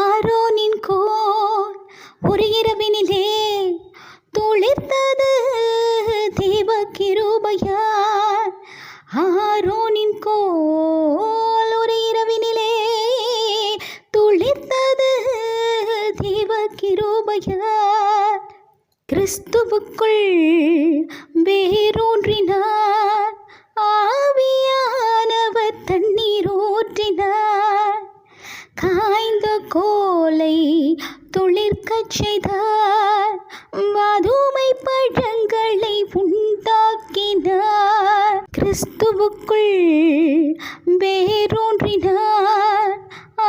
ஆரோனின் கோல் ஒரு இரவினிலே துளிர்த்தது தீப கிருபையார் ஆரோனின் கோல் ஒரு இரவினிலே துளிர்த்தது தீப கிருபையார் கிறிஸ்துவுக்குள் வேரூன்றினார். செய்தார். மதுமை பழங்களை உண்டாக்கினார். கிறிஸ்துவுக்குள் வேரூன்றினார்.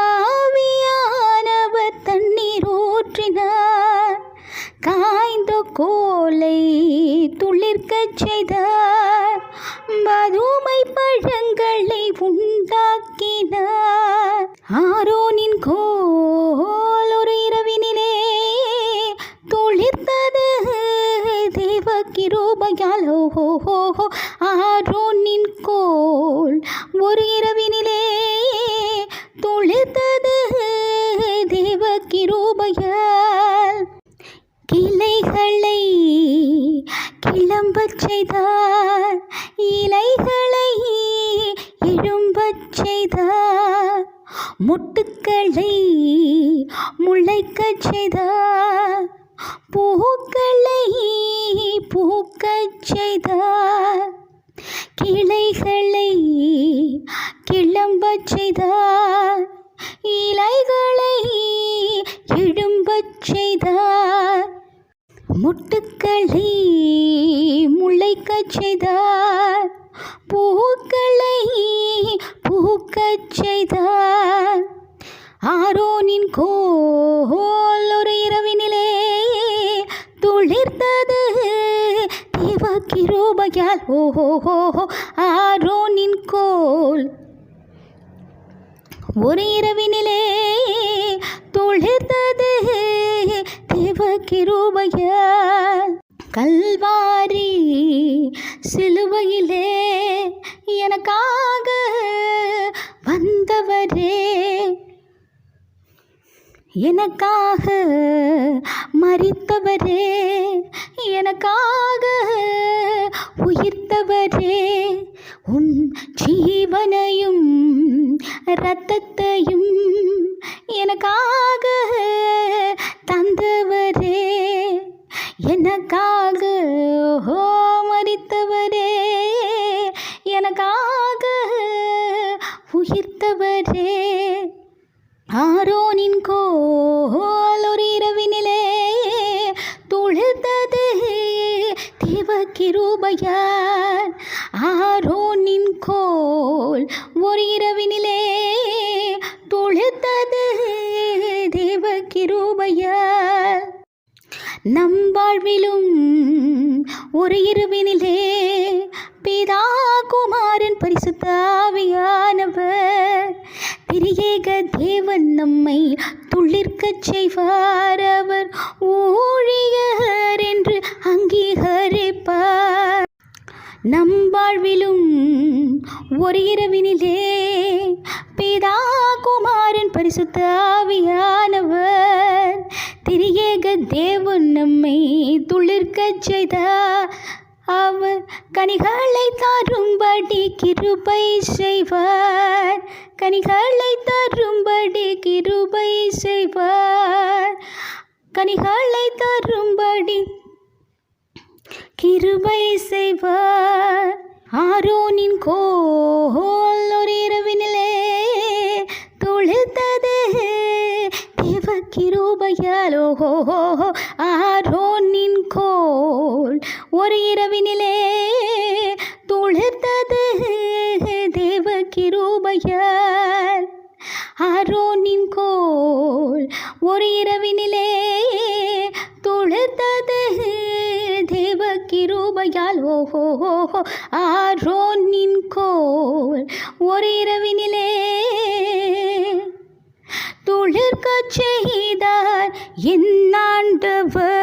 ஆவியானவர் தண்ணீர் ஊற்றினார் காய்ந்த கோலை துளிர்க்கச் செய்தார். மதுமை பழங்களை உண்டாக்கினார். ஆரோ ஓஹோ ஆரோனின் கோல். ஒரு இரவினிலே துளிர்த்தது தேவ கிருபையால். கிளைகளை கிளம்பச் செய்தார் இலைகளை எழும்பச் செய்தார் முட்டுக்களை முளைக்கச் செய்தார். பூக்களை பூக்கச் செய்தார் கிளைகளை கிளம்பச் செய்தார் இலைகளை எழும்பச் செய்தார் முட்டுக்களை முளைக்கச் செய்தார் பூக்களை பூக்கச் செய்தார் ஆரோனின் கோ கிருபையால் ஓஹோ ஆரோனின் கோல். ஒரு இரவினிலே துளிர்த்தது தேவ கல்வாரி சிலுவையிலே எனக்காக வந்தவரே. எனக்காக மறித்தவரே. எனக்காக உயிர்த்தவரே உன் ஜீவனையும் இரத்தத்தையும் எனக்காக தந்தவரே எனக்காக ஓ மறித்தவரே எனக்காக உயிர்த்தவரே. தேவ கிருபையார். ஆரோனின் கோல் ஒரு இரவினிலே தொழுத்தது தேவ கிருபையார். நம் வாழ்விலும் ஒரு இரவினிலே பிதா குமாரன் பரிசுத்தாவியானவர் திரியேக தேவன் நம்மை துளிர்க்கச் செய்வார். அவர் ஊழியர். நம் வாழ்விலும் ஒரு இரவினிலே பிதா குமாரன் பரிசுத்த ஆவியானவர். திரியேக தேவன் நம்மை துளிர்க்க செய்தார் அவர் கனிகளை தரும்படி கிருபை செய்வார். கனிகளை தரும்படி கிருபை செய்வார். கனிகளை தரும்படி கிருபை செய்வார். ஆரோனின் கோல் ஒரு இரவினிலே துளிர்த்தது தேவ கிருபையாலோ ஓஹோ ஆரோனின் கோல் ஒரு இரவினிலே துளிர்த்தது தேவ கிருபையால் ஆரோனின் கோல் ஒரு இரவினிலே கிருபையால் ஓஹோ ஆரோனின் கோல் ஒரு இரவினிலே. துளிர்க்கச் செய்தார் என் ஆண்டவர்.